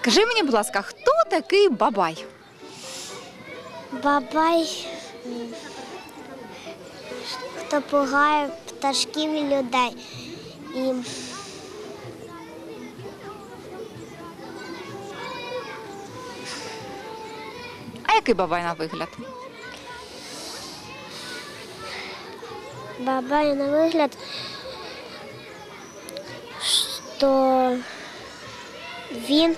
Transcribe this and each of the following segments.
Скажи мені, будь ласка, хто такий бабай? Бабай, хто пугає пташків і людей. І А який бабай на вигляд? бабай на вигляд, що він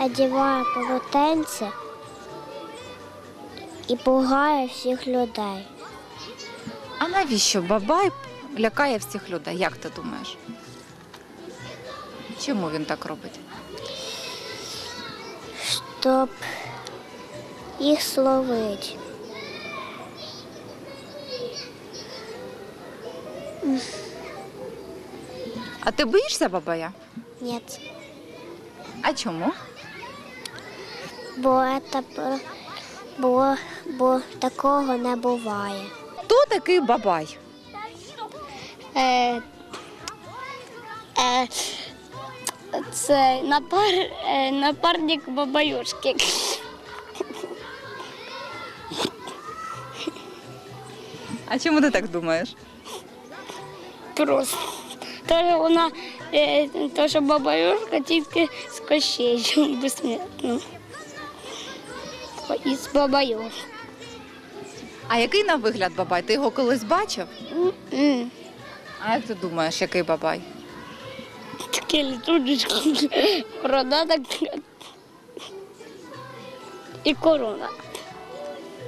одягає полотенце і пугає всіх людей. А навіщо бабай лякає всіх людей? Як ти думаєш? Чому він так робить? щоб їх словити. А ти боїшся бабая? Ні. А чому? Бо, це, бо, бо такого не буває. Хто такий бабай? Е, е, це напар, е, напарник бабаюшки. А чому ти так думаєш? Просто. Тож вона, е, то, що бабаюшка тільки з кощею безсмертно. І з бабаю. А який на вигляд бабай? Ти його колись бачив? М. А як ти думаєш, який бабай? Таке літучка, борода така. І корона.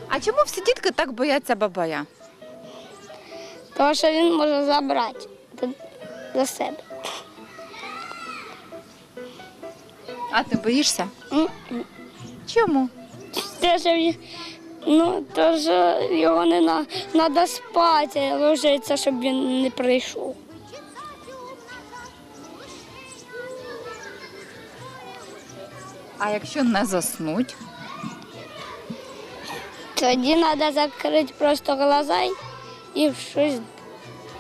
А чому всі дітки так бояться бабая? Тому що він може забрати до себе. А ти боїшся? М-м. Чому? Те, що він, ну, то, що його не на, треба спати, ложиться, щоб він не прийшов. А якщо не заснуть? Тоді треба закрити просто глаза і- щось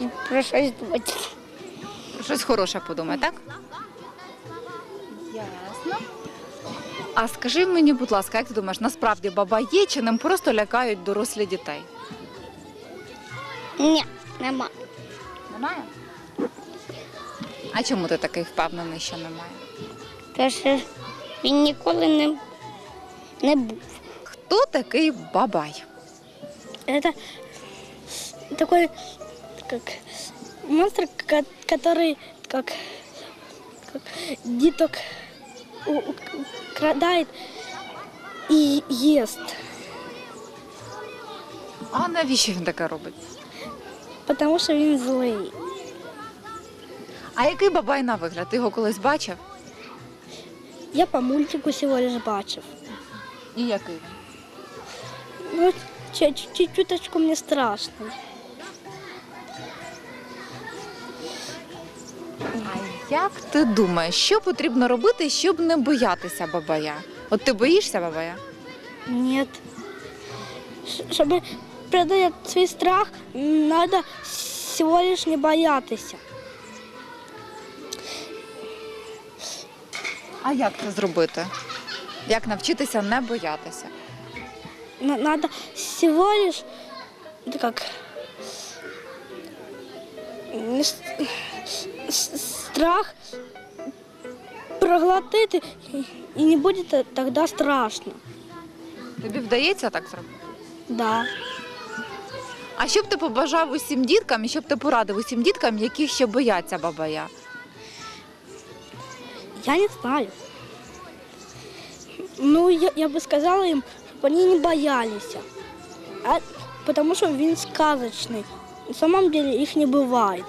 і про щось думати. Щось хороше подумай, так? Ясно. А скажи мені, будь ласка, як ти думаєш, насправді баба є чи ним просто лякають дорослі дітей? Ні, нема. Немає? А чому ти такий впевнений, що немає? Що він ніколи не, не був. Хто такий бабай? Это такой как монстр, ко- который как, у- у- и ест. А навіщо він таке робить? Потому что он злый. А який бабай на вигляд? Ти його колись бачив? Я по мультику всего лишь бачив. І який? Ну, чуть- чуть- чуточку мне страшно. А як ти думаєш, що потрібно робити, щоб не боятися бабая? От ти боїшся бабая? Ш- Чтобы преодолеть свой страх, надо всего лишь не боятися. А як це зробити? Як навчитися не боятися? Надо всего лишь, это как, страх проглотити, і- і не буде т- тоді страшно. Тобі вдається так зробити? Да. А що б ти побажав усім діткам і що б ти порадив усім діткам, які ще бояться бабая? Я не знаю. Ну, я, я бы сказала им, чтобы они не боялись. А, потому что він сказочный. На самом деле их не бывает.